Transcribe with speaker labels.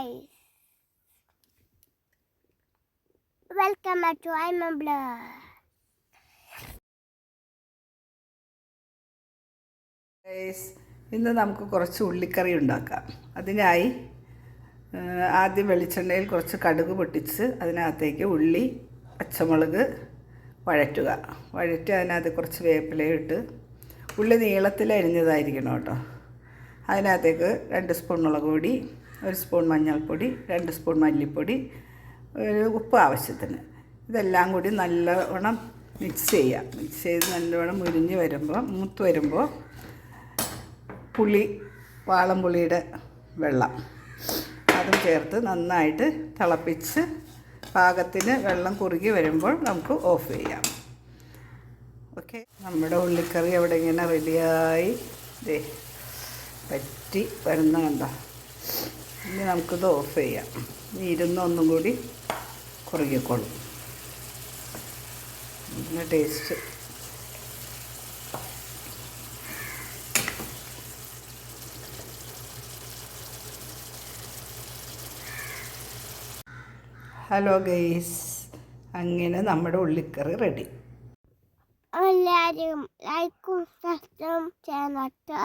Speaker 1: guys. Welcome back to I'm a Blur.
Speaker 2: Guys, ഇന്ന് നമുക്ക് കുറച്ച് ഉള്ളിക്കറി ഉണ്ടാക്കാം അതിനായി ആദ്യം വെളിച്ചെണ്ണയിൽ കുറച്ച് കടുക് പൊട്ടിച്ച് അതിനകത്തേക്ക് ഉള്ളി പച്ചമുളക് വഴറ്റുക വഴറ്റി അതിനകത്ത് കുറച്ച് വേപ്പിലയിട്ട് ഉള്ളി നീളത്തിൽ അരിഞ്ഞതായിരിക്കണം കേട്ടോ അതിനകത്തേക്ക് രണ്ട് സ്പൂൺ മുളക് പൊടി ഒരു സ്പൂൺ മഞ്ഞൾപ്പൊടി രണ്ട് സ്പൂൺ മല്ലിപ്പൊടി ഒരു ഉപ്പ് ആവശ്യത്തിന്. ഇതെല്ലാം കൂടി നല്ലവണ്ണം മിക്സ് ചെയ്യുക മിക്സ് ചെയ്ത് നല്ലവണ്ണം മുരിഞ്ഞ് വരുമ്പോൾ മൂത്ത് വരുമ്പോൾ പുളി വാളംപുളിയുടെ വെള്ളം. അതും ചേർത്ത് നന്നായിട്ട് തിളപ്പിച്ച് പാകത്തിന് വെള്ളം കുറുകി വരുമ്പോൾ നമുക്ക് ഓഫ് ചെയ്യാം. ഓക്കെ നമ്മുടെ ഉള്ളിക്കറി അവിടെ ഇങ്ങനെ റെഡിയായി ദേ. പറ്റി വരുന്ന കണ്ട. ഇനി നമുക്കിത് ഓഫ് ചെയ്യാം. ഇനി ഇരുന്ന് ഒന്നും കൂടി കുറുകിക്കോളും. നല്ല ടേസ്റ്റ് ഹലോ ഗെയ്സ് അങ്ങനെ നമ്മുടെ ഉള്ളിക്കറി റെഡി
Speaker 1: എല്ലാവരും ലൈക്കും സബ്സ്ക്രൈബ് കേട്ടോ